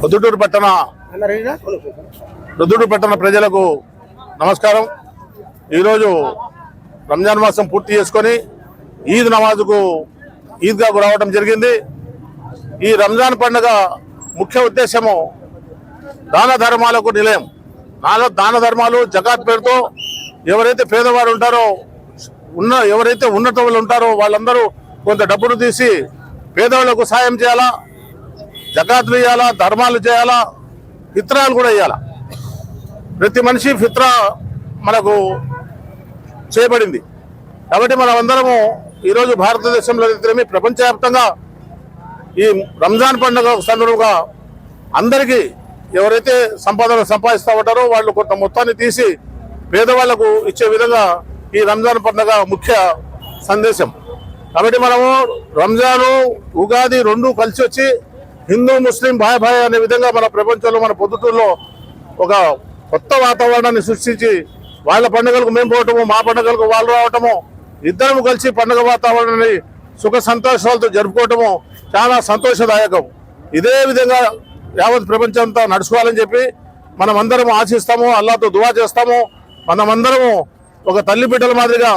పొద్దుటూరు పట్టణ రుద్దుడు పట్టణ ప్రజలకు నమస్కారం. ఈరోజు రంజాన్ మాసం పూర్తి చేసుకొని ఈద్ నమాజ్కు ఈద్గాకు రావడం జరిగింది. ఈ రంజాన్ పండుగ ముఖ్య ఉద్దేశము దాన ధర్మాలకు నిలయం. దాన దాన ధర్మాలు జకాత్ పేరుతో ఎవరైతే పేదవారు ఉంటారో ఉన్న ఎవరైతే ఉన్నత వాళ్ళు ఉంటారో వాళ్ళందరూ కొంత డబ్బును తీసి పేదవాళ్ళకు సాయం చేయాలా? జకాతులు ఇవ్వాలా ధర్మాలు చేయాలా ఫిత్రాలు కూడా ఇవ్వాలా ప్రతి మనిషి ఫిత్రా మనకు చేయబడింది. కాబట్టి మనం అందరము ఈరోజు భారతదేశంలో ఇద్దరమే ప్రపంచవ్యాప్తంగా ఈ రంజాన్ పండుగ సందర్భంగా అందరికీ ఎవరైతే సంపాదన సంపాదిస్తూ ఉంటారో వాళ్ళు కొంత మొత్తాన్ని తీసి పేదవాళ్ళకు ఇచ్చే విధంగా ఈ రంజాన్ పండుగ ముఖ్య సందేశం. కాబట్టి మనము రంజాను ఉగాది రెండు కలిసి వచ్చి హిందూ ముస్లిం భాయ్ భాయ్ అనే విధంగా మన ప్రపంచంలో మన పొద్దుటూరులో ఒక కొత్త వాతావరణాన్ని సృష్టించి వాళ్ళ పండుగలకు మేము పోవటము మా పండుగలకు వాళ్ళు రావటము ఇద్దరము కలిసి పండుగ వాతావరణాన్ని సుఖ సంతోషాలతో జరుపుకోవటము చాలా సంతోషదాయకం. ఇదే విధంగా యావత్ ప్రపంచం అంతా నడుచుకోవాలని చెప్పి మనమందరం ఆశిస్తాము అల్లాతో దువా చేస్తాము. మనమందరము ఒక తల్లి బిడ్డల మాదిరిగా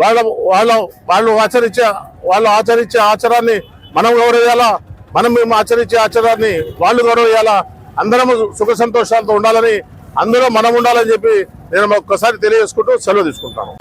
వాళ్ళ వాళ్ళ వాళ్ళు ఆచరించే వాళ్ళు ఆచరించే ఆచారాన్ని మనం గౌరవాలా మనం మేము ఆచరించే ఆచారాన్ని వాళ్ళు గౌరవించాలా అందరము సుఖ సంతోషాలతో ఉండాలని అందులో మనం ఉండాలని చెప్పి నేను ఒక్కసారి తెలియజేసుకుంటూ సెలవు తీసుకుంటాను.